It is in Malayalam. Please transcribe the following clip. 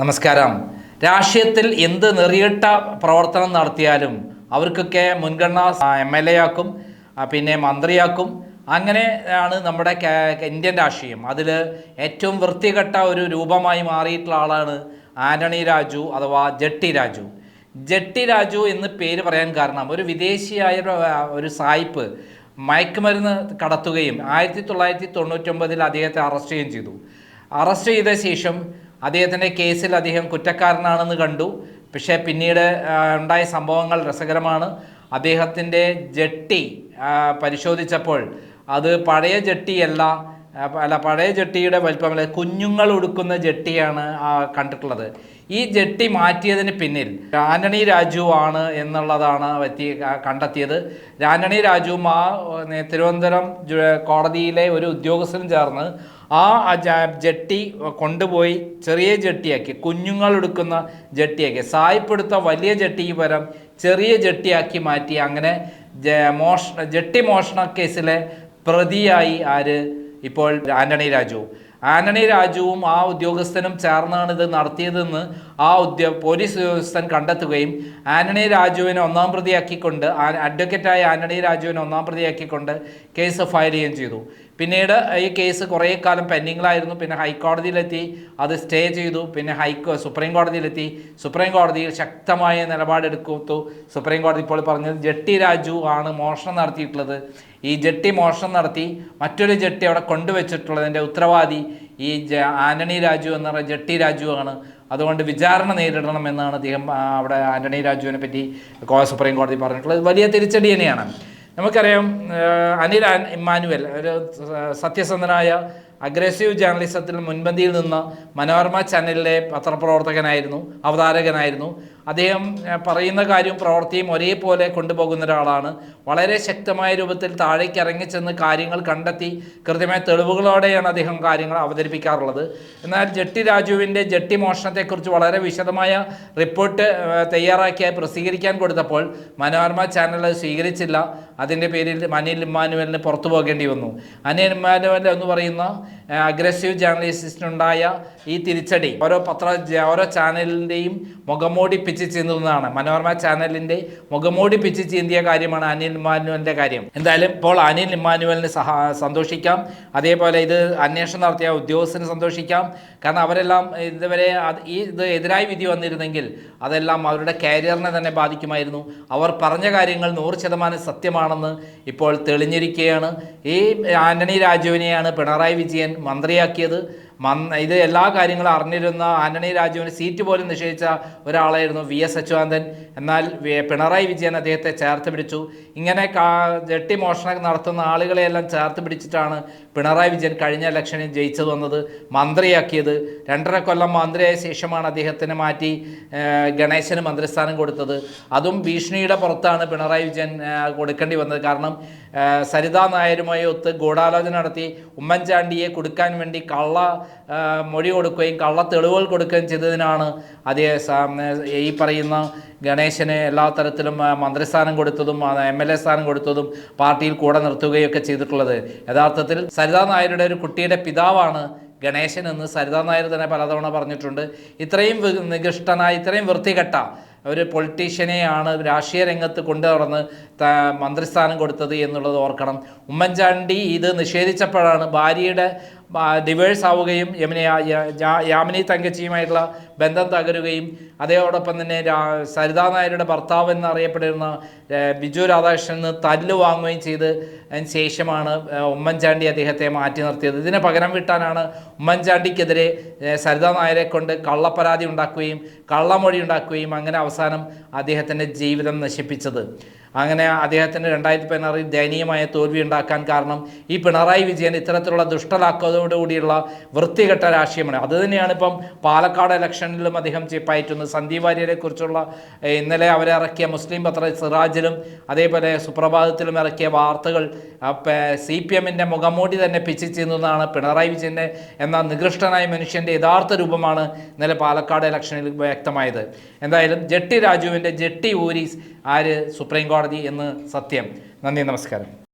നമസ്കാരം. രാഷ്ട്രീയത്തിൽ എന്ത് നെറിയിട്ട പ്രവർത്തനം നടത്തിയാലും അവർക്കൊക്കെ മുൻഗണന എം എൽ എ ആക്കും പിന്നെ മന്ത്രിയാക്കും. അങ്ങനെയാണ് നമ്മുടെ ഇന്ത്യൻ രാഷ്ട്രീയം. അതിൽ ഏറ്റവും വൃത്തികെട്ട ഒരു രൂപമായി മാറിയിട്ടുള്ള ആളാണ് ആന്റണി രാജു അഥവാ ജട്ടി രാജു. ജട്ടി രാജു എന്ന് പേര് പറയാൻ കാരണം ഒരു വിദേശിയായ ഒരു സായിപ്പ് മയക്കുമരുന്ന് കടത്തുകയും ആയിരത്തി തൊള്ളായിരത്തി തൊണ്ണൂറ്റൊമ്പതിൽ അദ്ദേഹത്തെ അറസ്റ്റ് ചെയ്യുകയും ചെയ്തു. അറസ്റ്റ് ചെയ്ത ശേഷം അദ്ദേഹത്തിന്റെ കേസിൽ അദ്ദേഹം കുറ്റക്കാരനാണെന്ന് കണ്ടു. പക്ഷേ പിന്നീട് ഉണ്ടായ സംഭവങ്ങൾ രസകരമാണ്. അദ്ദേഹത്തിന്റെ ജട്ടി പരിശോധിച്ചപ്പോൾ അത് പഴയ ജട്ടിയല്ല അല്ല പഴയ ജട്ടിയുടെ വലിപ്പമല്ല കുഞ്ഞുങ്ങൾ ഉടുക്കുന്ന ജട്ടിയാണ് കണ്ടിട്ടുള്ളത്. ഈ ജട്ടി മാറ്റിയതിന് പിന്നിൽ ആന്റണി രാജു ആണ് എന്നുള്ളതാണ് വ്യക്തി കണ്ടെത്തിയത്. ആന്റണി രാജു ആ തിരുവനന്തപുരം കോടതിയിലെ ഒരു ഉദ്യോഗസ്ഥനും ചേർന്ന് ആ ജെട്ടി കൊണ്ടുപോയി ചെറിയ ജെട്ടിയാക്കി കുഞ്ഞുങ്ങൾ എടുക്കുന്ന ജട്ടിയാക്കി സായിപ്പെടുത്ത വലിയ ജെട്ടി പരം ചെറിയ ജെട്ടിയാക്കി മാറ്റി. അങ്ങനെ മോഷ ജട്ടി മോഷണ കേസിലെ പ്രതിയായി ആര്? ഇപ്പോൾ ആന്റണി രാജു. ആന്റണി രാജുവും ആ ഉദ്യോഗസ്ഥനും ചേർന്നാണ് ഇത് നടത്തിയതെന്ന് ആ ഉദ്യോ പോലീസ് ഉദ്യോഗസ്ഥൻ കണ്ടെത്തുകയും ആന്റണി രാജുവിനെ ഒന്നാം പ്രതിയാക്കിക്കൊണ്ട് അഡ്വക്കേറ്റായ ആന്റണി രാജുവിനെ ഒന്നാം പ്രതിയാക്കിക്കൊണ്ട് കേസ് ഫയൽ ചെയ്യുകയും ചെയ്തു. പിന്നീട് ഈ കേസ് കുറേ കാലം പെൻഡിങ്ങിലായിരുന്നു. പിന്നെ ഹൈക്കോടതിയിലെത്തി അത് സ്റ്റേ ചെയ്തു. പിന്നെ ഹൈക്കോ സുപ്രീം കോടതിയിലെത്തി. സുപ്രീം കോടതിയിൽ ശക്തമായ നിലപാടെടുക്കത്തു സുപ്രീം കോടതി ഇപ്പോൾ പറഞ്ഞത് ജട്ടി രാജു ആണ് മോഷണം നടത്തിയിട്ടുള്ളത്. ഈ ജട്ടി മോഷണം നടത്തി മറ്റൊരു ജട്ടി അവിടെ കൊണ്ടുവച്ചിട്ടുള്ളതിന്റെ ഉത്തരവാദി ഈ ആന്റണി രാജു എന്ന് പറയുന്ന ജട്ടി രാജു ആണ്. അതുകൊണ്ട് വിചാരണ നേരിടണം എന്നാണ് അദ്ദേഹം അവിടെ ആന്റണി രാജുവിനെ പറ്റി സുപ്രീം കോടതി പറഞ്ഞിട്ടുള്ളത്. വലിയ തിരിച്ചടി തന്നെയാണ്. നമുക്കറിയാം അനിൽ ഇമ്മാനുവൽ ഒരു സത്യസന്ധനായ അഗ്രസീവ് ജേർണലിസത്തിൽ മുൻപന്തിയിൽ നിന്ന് മനോരമ ചാനലിലെ പത്രപ്രവർത്തകനായിരുന്നു അവതാരകനായിരുന്നു. അദ്ദേഹം പറയുന്ന കാര്യവും പ്രവൃത്തിയും ഒരേപോലെ കൊണ്ടുപോകുന്ന ഒരാളാണ്. വളരെ ശക്തമായ രൂപത്തിൽ താഴേക്ക് ഇറങ്ങിച്ചെന്ന് കാര്യങ്ങൾ കണ്ടെത്തി കൃത്യമായ തെളിവുകളോടെയാണ് അദ്ദേഹം കാര്യങ്ങൾ അവതരിപ്പിക്കാറുള്ളത്. എന്നാൽ ജട്ടി രാജുവിന്റെ ജട്ടി മോഷണത്തെക്കുറിച്ച് വളരെ വിശദമായ റിപ്പോർട്ട് ആ, തയ്യാറാക്കി പ്രസിദ്ധീകരിക്കാൻ കൊടുത്തപ്പോൾ മനോരമ ചാനൽ സ്വീകരിച്ചില്ല. അതിന്റെ പേരിൽ അനിൽ ഇമ്മാനുവലിന് പുറത്തു പോകേണ്ടി വന്നു. അനിൽ ഇമ്മാനുവൽ എന്ന് പറയുന്ന അഗ്രസീവ് ജേർണലിസ്റ്റിനുണ്ടായ ഈ തിരിച്ചടി. ഓരോ പത്ര ഓരോ ചാനലിന്റെയും മുഖമോടി പിച്ച് ചീന്തുന്നതാണ്. മനോരമ ചാനലിന്റെ മുഖമോടി പിച്ച് ചീന്തിയ കാര്യമാണ് അനിൽ ഇമ്മാനുവലിന്റെ കാര്യം. എന്തായാലും ഇപ്പോൾ അനിൽ ഇമ്മാനുവലിന് സന്തോഷിക്കാം. അതേപോലെ ഇത് അന്വേഷണം നടത്തിയ ഉദ്യോഗസ്ഥന് സന്തോഷിക്കാം. കാരണം അവരെല്ലാം ഇതുവരെ ഈ ഇത് എതിരായി വിധി വന്നിരുന്നെങ്കിൽ അതെല്ലാം അവരുടെ കരിയറിനെ തന്നെ ബാധിക്കുമായിരുന്നു. അവർ പറഞ്ഞ കാര്യങ്ങൾ നൂറ് ശതമാനം സത്യമാണെന്ന് ഇപ്പോൾ തെളിഞ്ഞിരിക്കുകയാണ്. ഈ ആന്റണി രാജുവിനെയാണ് പിണറായി വിജയൻ മന്ത്രിയാക്കിയത് മന് ഇത് എല്ലാ കാര്യങ്ങളും അറിഞ്ഞിരുന്ന ആന്റണി രാജുവിന് സീറ്റ് പോലും നിഷേധിച്ച ഒരാളായിരുന്നു വി എസ് അച്യുതാനന്ദൻ എന്നാൽ പിണറായി വിജയൻ അദ്ദേഹത്തെ ചേർത്ത് പിടിച്ചു. ഇങ്ങനെ ജട്ടി മോഷണം നടത്തുന്ന ആളുകളെയെല്ലാം ചേർത്ത് പിടിച്ചിട്ടാണ് പിണറായി വിജയൻ കഴിഞ്ഞ ഇലക്ഷനിൽ ജയിച്ചു വന്നത് മന്ത്രിയാക്കിയത്. രണ്ടര കൊല്ലം മന്ത്രിയായ ശേഷമാണ് അദ്ദേഹത്തിന് മാറ്റി ഗണേശന് മന്ത്രിസ്ഥാനം കൊടുത്തത്. അതും ഭീഷണിയുടെ പുറത്താണ് പിണറായി വിജയൻ കൊടുക്കേണ്ടി വന്നത്. കാരണം സരിതാ നായരുമായി ഒത്ത് ഗൂഢാലോചന നടത്തി ഉമ്മൻചാണ്ടിയെ കൊടുക്കാൻ വേണ്ടി കള്ള മൊഴി കൊടുക്കുകയും കള്ള തെളിവുകൾ കൊടുക്കുകയും ചെയ്തതിനാണ് അതേ ഈ പറയുന്ന ഗണേശന് എല്ലാ തരത്തിലും മന്ത്രിസ്ഥാനം കൊടുത്തതും എം എൽ എ സ്ഥാനം കൊടുത്തതും പാർട്ടിയിൽ കൂടെ നിർത്തുകയൊക്കെ ചെയ്തിട്ടുള്ളത്. യഥാർത്ഥത്തിൽ സരിതാ നായരുടെ ഒരു കുട്ടിയുടെ പിതാവാണ് ഗണേശൻ എന്ന് സരിതാ നായർ തന്നെ പലതവണ പറഞ്ഞിട്ടുണ്ട്. ഇത്രയും നികൃഷ്ടനായ ഇത്രയും വൃത്തികെട്ട ഒരു പൊളിറ്റീഷ്യനെയാണ് രാഷ്ട്രീയ രംഗത്ത് കൊണ്ടുനടന്ന് മന്ത്രിസ്ഥാനം കൊടുത്തത് എന്നുള്ളത് ഓർക്കണം. ഉമ്മൻചാണ്ടി ഇത് നിഷേധിച്ചപ്പോഴാണ് ഭാര്യയുടെ ഡിവേഴ്സ് ആവുകയും യമിനി യാമിനി തങ്കച്ചിയുമായിട്ടുള്ള ബന്ധം തകരുകയും അതോടൊപ്പം തന്നെ സരിതാ നായരുടെ ഭർത്താവ് എന്നറിയപ്പെടുന്ന ബിജു രാധാകൃഷ്ണന് തല്ല് വാങ്ങുകയും ചെയ്ത് ശേഷമാണ് ഉമ്മൻചാണ്ടി അദ്ദേഹത്തെ മാറ്റി നിർത്തിയത്. ഇതിനെ പകരം വിട്ടാനാണ് ഉമ്മൻചാണ്ടിക്കെതിരെ സരിതാ നായരെ കൊണ്ട് കള്ളപ്പരാതി ഉണ്ടാക്കുകയും കള്ളമൊഴി ഉണ്ടാക്കുകയും അങ്ങനെ അവസാനം അദ്ദേഹത്തിന്റെ ജീവിതം നശിപ്പിച്ചത്. അങ്ങനെ അദ്ദേഹത്തിന് രണ്ടായിരത്തി പതിനാറിൽ ദയനീയമായ തോൽവി ഉണ്ടാക്കാൻ കാരണം ഈ പിണറായി വിജയൻ ഇത്തരത്തിലുള്ള ദുഷ്ടലാക്കതോടുകൂടിയുള്ള വൃത്തികെട്ട രാഷ്ട്രീയമാണ്. അതുതന്നെയാണ് ഇപ്പം പാലക്കാട് ഇലക്ഷനിലും അദ്ദേഹം ചിപ്പായിട്ടുന്നത് സന്ദീപ് വാര്യരെ കുറിച്ചുള്ള ഇന്നലെ അവരെ ഇറക്കിയ മുസ്ലിം പത്ര സിറാജിലും അതേപോലെ സുപ്രഭാതത്തിലും ഇറക്കിയ വാർത്തകൾ സി പി എമ്മിന്റെ മുഖംമൂടി തന്നെ പിച്ച് ചെയ്യുന്നതാണ് പിണറായി വിജയന്റെ എന്ന നികൃഷ്ടനായ മനുഷ്യന്റെ യഥാർത്ഥ രൂപമാണ് ഇന്നലെ പാലക്കാട് ഇലക്ഷനിൽ വ്യക്തമായത്. എന്തായാലും ജെട്ടി രാജുവിന്റെ ജെട്ടി ഊരി ആര് സുപ്രീം കോടതി എന്ന് സത്യം. നന്ദി നമസ്കാരം.